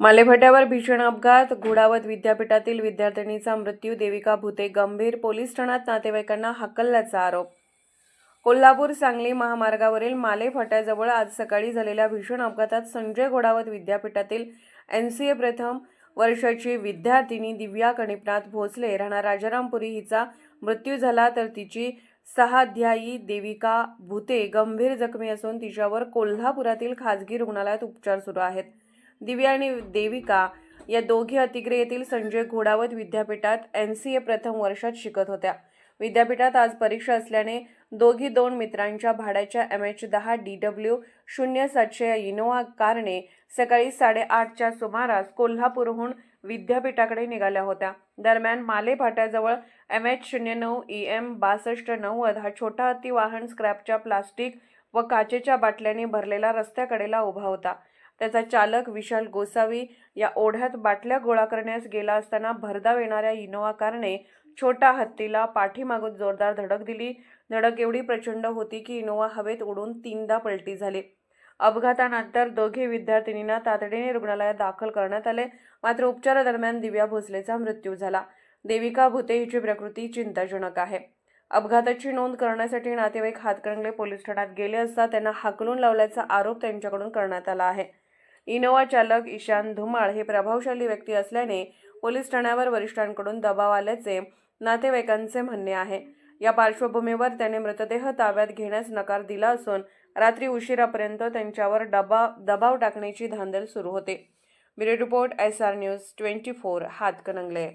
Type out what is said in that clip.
मालेफाट्यावर भीषण अपघात. घोडावत विद्यापीठातील विद्यार्थिनीचा मृत्यू. देविका भुते गंभीर. पोलीस ठाण्यात नातेवाईकांना हकलल्याचा आरोप. कोल्हापूर सांगली महामार्गावरील मालेफाट्याजवळ आज सकाळी झालेल्या भीषण अपघातात संजय घोडावत विद्यापीठातील एन सी ए प्रथम वर्षाची विद्यार्थिनी दिव्या कणिपनाथ भोसले राहणार राजारामपुरी हिचा मृत्यू झाला तर तिची सहाध्यायी देविका भुते गंभीर जखमी असून तिच्यावर कोल्हापुरातील खाजगी रुग्णालयात उपचार सुरू आहेत. दिव्या आणि देविका या दोघी अतिक्रियेतील संजय घोडावत विद्यापीठात एन सी ए प्रथम वर्षात शिकत होत्या. विद्यापीठात आज परीक्षा असल्याने दोघी दोन मित्रांच्या भाड्याच्या एम एच दहा डी डब्ल्यू शून्य सातशे या इनोवा कारने सकाळी साडेआठच्या सुमारास कोल्हापूरहून विद्यापीठाकडे निघाल्या होत्या. दरम्यान माले फाट्याजवळ एम एच शून्य नऊ ई एम बासष्ट नव्वद हा छोटा अतिवाहन स्क्रॅपच्या प्लास्टिक व काचेच्या बाटल्यांनी भरलेला रस्त्याकडेला उभा होता. त्याचा चालक विशाल गोसावी या ओढ्यात बाटल्या गोळा करण्यास गेला असताना भरधाव येणाऱ्या इनोवा कारने छोटा हत्तीला पाठीमागून जोरदार धडक दिली. धडक एवढी प्रचंड होती की इनोवा हवेत उडून तीनदा पलटी झाली. अपघातानंतर दोघे विद्यार्थिनींना तातडीने रुग्णालयात दाखल करण्यात आले. मात्र उपचारादरम्यान दिव्या भोसलेचा मृत्यू झाला. देविका भुते हिची प्रकृती चिंताजनक आहे. अपघाताची नोंद करण्यासाठी नातेवाईक हातकणंगले पोलीस ठाण्यात गेले असता त्यांना हाकलून लावल्याचा आरोप त्यांच्याकडून करण्यात आला आहे. इनोवा चालक ईशान धुमाळ हे प्रभावशाली व्यक्ती असल्याने पोलीस ठाण्यावर वरिष्ठांकडून दबाव आल्याचे नातेवाईकांचे म्हणणे आहे. या पार्श्वभूमीवर त्याने मृतदेह ताब्यात घेण्यास नकार दिला असून रात्री उशिरापर्यंत त्यांच्यावर डबा दबाव टाकण्याची धांदल सुरू होते. Bureau report S R news twenty four Hatkanangale.